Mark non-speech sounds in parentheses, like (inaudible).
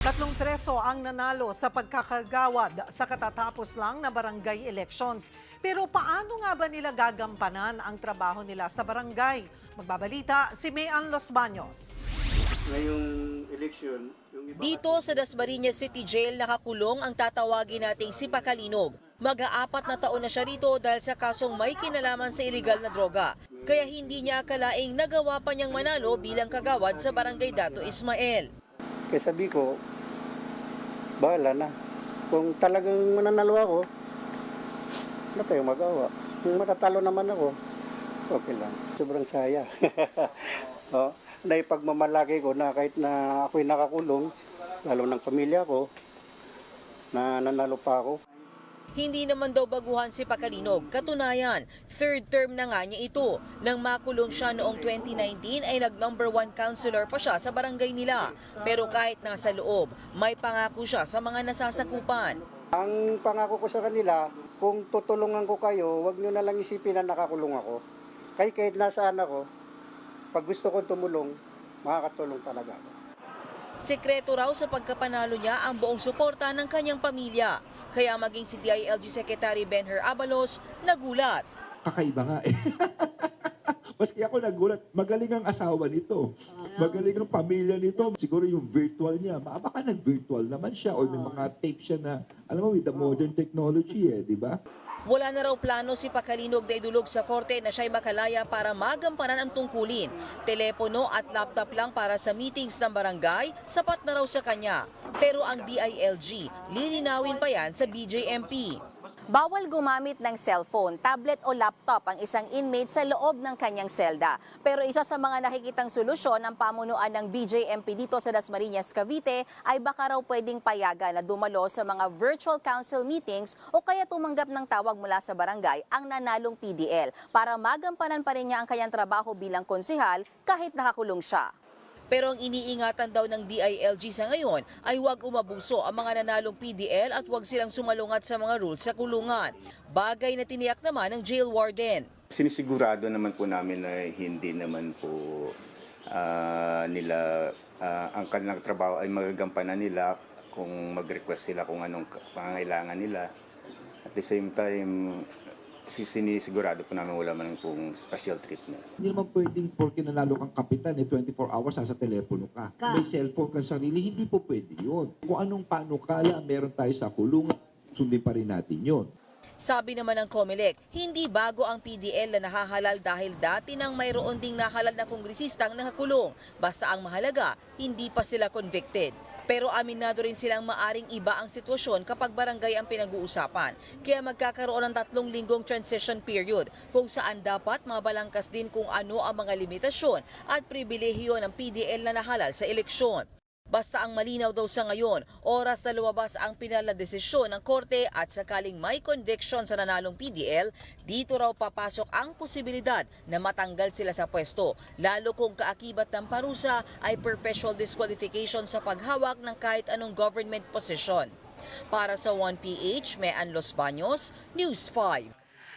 Tatlong preso ang nanalo sa pagkakagawad sa katatapos lang na barangay elections. Pero paano nga ba nila gagampanan ang trabaho nila sa barangay? Magbabalita si Mayan Los Baños. Ngayong election, yung iba Dito sa Dasmariñas City Jail nakakulong ang tatawagin nating si Pakalinog. Mag-aapat na taon na siya rito dahil sa kasong may kinalaman sa iligal na droga. Kaya hindi niya akalaing nagawa pa niyang manalo bilang kagawad sa barangay Dato Ismael. Kaya sabi ko, bahala na. Kung talagang mananalo ako, ano tayong magawa? Kung matatalo naman ako, okay lang. Sobrang saya. (laughs) oh, naipagmamalaki ko na kahit na ako'y nakakulong, lalo ng pamilya ko, na nanalo pa ako. Hindi naman daw baguhan si Pakalinog. Katunayan, third term na nga niya ito. Nang makulong siya noong 2019 ay nag number one counselor pa siya sa barangay nila. Pero kahit nasa loob, may pangako siya sa mga nasasakupan. Ang pangako ko sa kanila, kung tutulungan ko kayo, wag nyo na lang isipin na nakakulong ako. Kahit kahit nasaan ako, pag gusto kong tumulong, makakatulong talaga ako. Sekreto raw sa pagkapanalo niya ang buong suporta ng kanyang pamilya. Kaya maging si DILG Secretary Benher Abalos nagulat. kakaiba nga eh. (laughs) Maski ako nagulat, magaling ang asawa nito. Magaling ang pamilya nito. Siguro yung virtual niya, baka baka nag-virtual naman siya or may mga tape siya na, alam mo, with the modern technology eh, di ba? Wala na raw plano si Pakalinog na idulog sa korte na siya'y makalaya para magampanan ang tungkulin. Telepono at laptop lang para sa meetings ng barangay, sapat na raw sa kanya. Pero ang DILG, lilinawin pa yan sa BJMP. Bawal gumamit ng cellphone, tablet o laptop ang isang inmate sa loob ng kanyang selda. Pero isa sa mga nakikitang solusyon ng pamunuan ng BJMP dito sa Dasmariñas, Cavite ay baka raw pwedeng payagan na dumalo sa mga virtual council meetings o kaya tumanggap ng tawag mula sa barangay ang nanalong PDL para magampanan pa rin niya ang kanyang trabaho bilang konsihal kahit nakakulong siya. Pero ang iniingatan daw ng DILG sa ngayon ay huwag umabuso ang mga nanalong PDL at huwag silang sumalungat sa mga rules sa kulungan. Bagay na tiniyak naman ng jail warden. Sinisigurado naman po namin na hindi naman po ah, nila ah, ang kanilang trabaho ay magagampanan nila kung mag-request sila kung anong pangangailangan nila. At the same time, sinisigurado po namin wala man pong special treatment. Hindi naman pwedeng porke nanalo kang kapitan, eh, 24 hours nasa telepono ka. May cellphone kang sarili, hindi po pwede yun. Kung anong panukala meron tayo sa kulungan, sundin pa rin natin yun. Sabi naman ng COMELEC, hindi bago ang PDL na nahahalal dahil dati nang mayroon ding nahalal na kongresistang nakakulong. Basta ang mahalaga, hindi pa sila convicted. Pero aminado rin silang maaring iba ang sitwasyon kapag barangay ang pinag-uusapan. Kaya magkakaroon ng tatlong linggong transition period kung saan dapat mabalangkas din kung ano ang mga limitasyon at pribilehiyo ng PDL na nahalal sa eleksyon. Basta ang malinaw daw sa ngayon, oras na lumabas ang pinal na desisyon ng korte at sakaling may conviction sa nanalong PDL, dito raw papasok ang posibilidad na matanggal sila sa pwesto, lalo kung kaakibat ng parusa ay perpetual disqualification sa paghawak ng kahit anong government position. Para sa 1PH, Mean Los Baños, News 5.